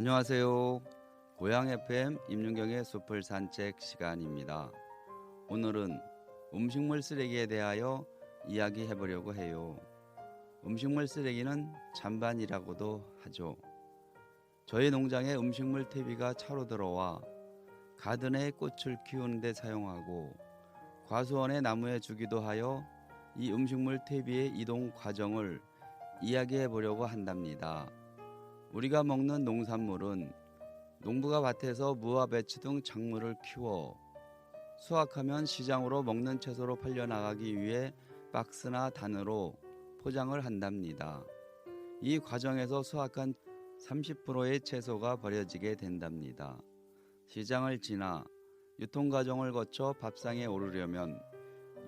안녕하세요. 고향 FM 임윤경의 숲을 산책 시간입니다. 오늘은 음식물 쓰레기에 대하여 이야기해 보려고 해요. 음식물 쓰레기는 잔반이라고도 하죠. 저희 농장에 음식물 퇴비가 차로 들어와 가든에 꽃을 키우는 데 사용하고 과수원의 나무에 주기도 하여 이 음식물 퇴비의 이동 과정을 이야기해 보려고 한답니다. 우리가 먹는 농산물은 농부가 밭에서 무와 배추 등 작물을 키워 수확하면 시장으로 먹는 채소로 팔려나가기 위해 박스나 단으로 포장을 한답니다. 이 과정에서 수확한 30%의 채소가 버려지게 된답니다. 시장을 지나 유통 과정을 거쳐 밥상에 오르려면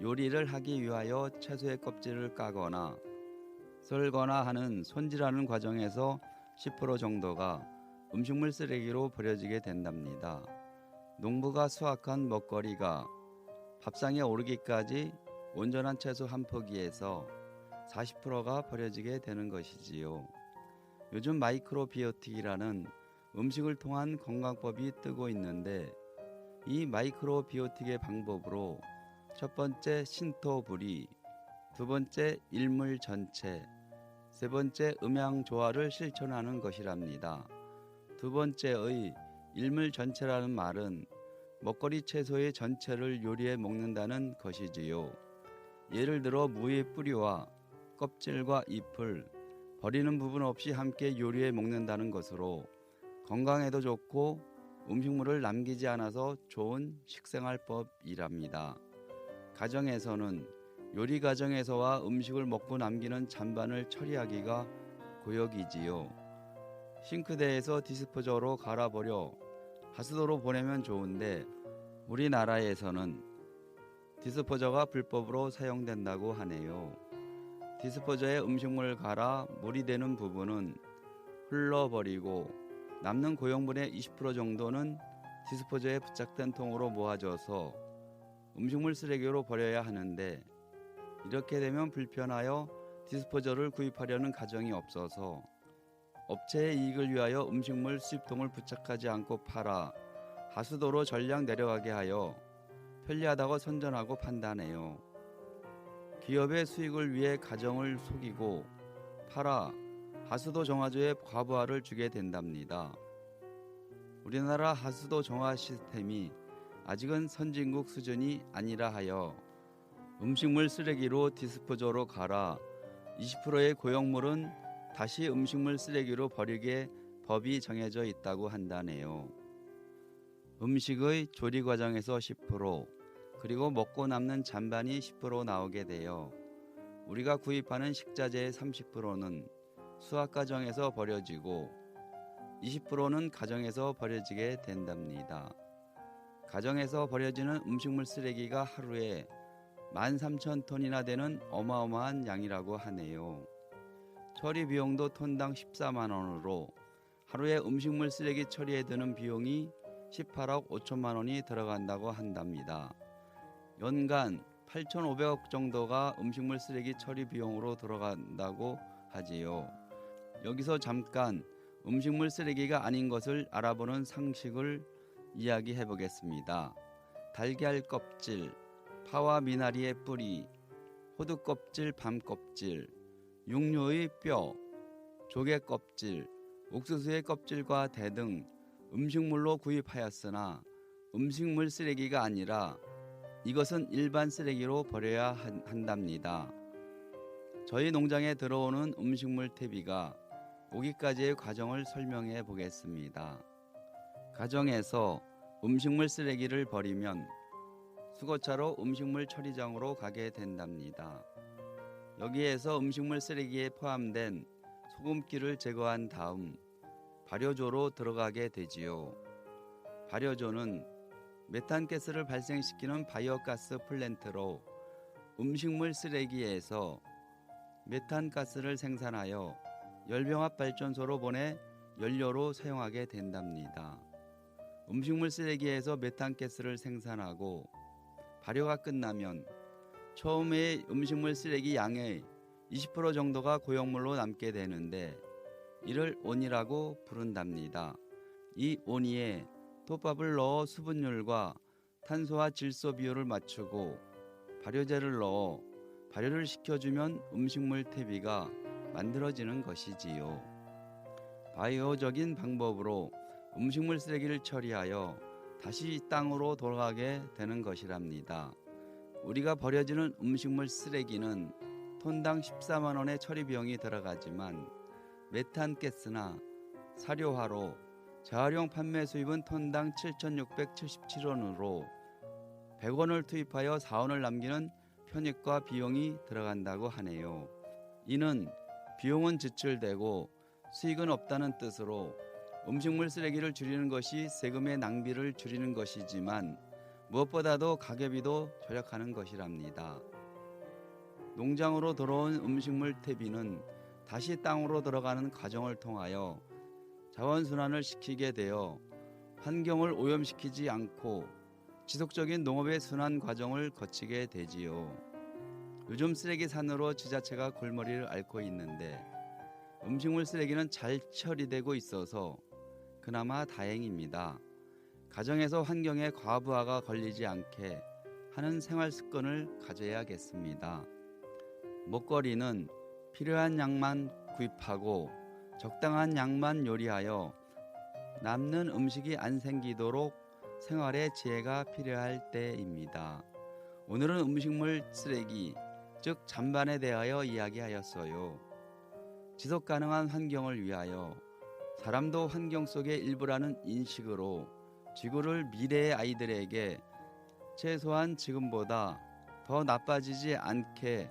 요리를 하기 위하여 채소의 껍질을 까거나 썰거나 하는 손질하는 과정에서 10% 정도가 음식물 쓰레기로 버려지게 된답니다. 농부가 수확한 먹거리가 밥상에 오르기까지 온전한 채소 한 포기에서 40%가 버려지게 되는 것이지요. 요즘 마이크로비오틱이라는 음식을 통한 건강법이 뜨고 있는데 이 마이크로비오틱의 방법으로 첫 번째 신토불이, 두 번째 일물 전체, 세 번째 음양 조화를 실천하는 것이랍니다. 두 번째의 일물 전체라는 말은 먹거리 채소의 전체를 요리해 먹는다는 것이지요. 예를 들어 무의 뿌리와 껍질과 잎을 버리는 부분 없이 함께 요리해 먹는다는 것으로 건강에도 좋고 음식물을 남기지 않아서 좋은 식생활법이랍니다. 가정에서는 요리 과정에서와 음식을 먹고 남기는 잔반을 처리하기가 고역이지요. 싱크대에서 디스포저로 갈아버려 하수도로 보내면 좋은데 우리나라에서는 디스포저가 불법으로 사용된다고 하네요. 디스포저에 음식물 갈아 물이 되는 부분은 흘러버리고 남는 고용분의 20% 정도는 디스포저에 부착된 통으로 모아져서 음식물 쓰레기로 버려야 하는데 이렇게 되면 불편하여 디스포저를 구입하려는 가정이 없어서 업체의 이익을 위하여 음식물 수입통을 부착하지 않고 팔아 하수도로 전량 내려가게 하여 편리하다고 선전하고 판단해요. 기업의 수익을 위해 가정을 속이고 팔아 하수도 정화조에 과부하를 주게 된답니다. 우리나라 하수도 정화 시스템이 아직은 선진국 수준이 아니라 하여 음식물 쓰레기로 디스포저로 갈아 20%의 고용물은 다시 음식물 쓰레기로 버리게 법이 정해져 있다고 한다네요. 음식의 조리 과정에서 10% 그리고 먹고 남는 잔반이 10% 나오게 되어 우리가 구입하는 식자재의 30%는 수확 과정에서 버려지고 20%는 가정에서 버려지게 된답니다. 가정에서 버려지는 음식물 쓰레기가 하루에 13,000톤이나 되는 어마어마한 양이라고 하네요. 처리 비용도 톤당 14만 원으로 하루에 음식물 쓰레기 처리에 드는 비용이 18억 5천만 원이 들어간다고 한답니다. 연간 8,500억 정도가 음식물 쓰레기 처리 비용으로 들어간다고 하지요. 여기서 잠깐 음식물 쓰레기가 아닌 것을 알아보는 상식을 이야기해 보겠습니다. 달걀 껍질, 파와 미나리의 뿌리, 호두 껍질, 밤 껍질, 육류의 뼈, 조개 껍질, 옥수수의 껍질과 대등 음식물로 구입하였으나 음식물 쓰레기가 아니라 이것은 일반 쓰레기로 버려야 한답니다. 저희 농장에 들어오는 음식물 퇴비가 오기까지의 과정을 설명해 보겠습니다. 가정에서 음식물 쓰레기를 버리면 수거차로 음식물 처리장으로 가게 된답니다. 여기에서 음식물 쓰레기에 포함된 소금기를 제거한 다음 발효조로 들어가게 되지요. 발효조는 메탄가스를 발생시키는 바이오가스 플랜트로 음식물 쓰레기에서 메탄가스를 생산하여 열병합 발전소로 보내 연료로 사용하게 된답니다. 음식물 쓰레기에서 메탄가스를 생산하고 발효가 끝나면 처음에 음식물 쓰레기 양의 20% 정도가 고용물로 남게 되는데 이를 온이라고 부른답니다. 이 온이에 톱밥을 넣어 수분율과 탄소와 질소 비율을 맞추고 발효제를 넣어 발효를 시켜주면 음식물 퇴비가 만들어지는 것이지요. 바이오적인 방법으로 음식물 쓰레기를 처리하여 다시 땅으로 돌아가게 되는 것이랍니다. 우리가 버려지는 음식물 쓰레기는 톤당 14만 원의 처리 비용이 들어가지만 메탄가스나 사료화로 재활용 판매 수입은 톤당 7,677원으로 100원을 투입하여 4원을 남기는 편익과 비용이 들어간다고 하네요. 이는 비용은 지출되고 수익은 없다는 뜻으로 음식물 쓰레기를 줄이는 것이 세금의 낭비를 줄이는 것이지만 무엇보다도 가계비도 절약하는 것이랍니다. 농장으로 들어온 음식물 퇴비는 다시 땅으로 들어가는 과정을 통하여 자원순환을 시키게 되어 환경을 오염시키지 않고 지속적인 농업의 순환 과정을 거치게 되지요. 요즘 쓰레기 산으로 지자체가 골머리를 앓고 있는데 음식물 쓰레기는 잘 처리되고 있어서 그나마 다행입니다. 가정에서 환경에 과부하가 걸리지 않게 하는 생활 습관을 가져야겠습니다. 먹거리는 필요한 양만 구입하고 적당한 양만 요리하여 남는 음식이 안 생기도록 생활의 지혜가 필요할 때입니다. 오늘은 음식물 쓰레기, 즉 잔반에 대하여 이야기하였어요. 지속 가능한 환경을 위하여 사람도 환경 속의 일부라는 인식으로 지구를 미래의 아이들에게 최소한 지금보다 더 나빠지지 않게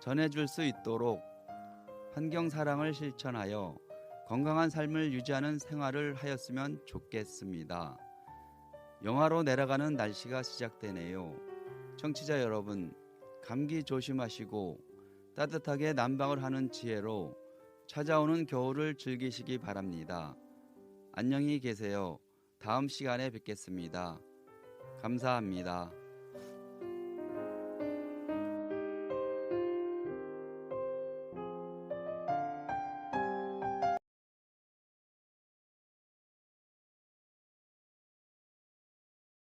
전해줄 수 있도록 환경 사랑을 실천하여 건강한 삶을 유지하는 생활을 하였으면 좋겠습니다. 영하로 내려가는 날씨가 시작되네요. 청취자 여러분, 감기 조심하시고 따뜻하게 난방을 하는 지혜로 찾아오는 겨울을 즐기시기 바랍니다. 안녕히 계세요. 다음 시간에 뵙겠습니다. 감사합니다.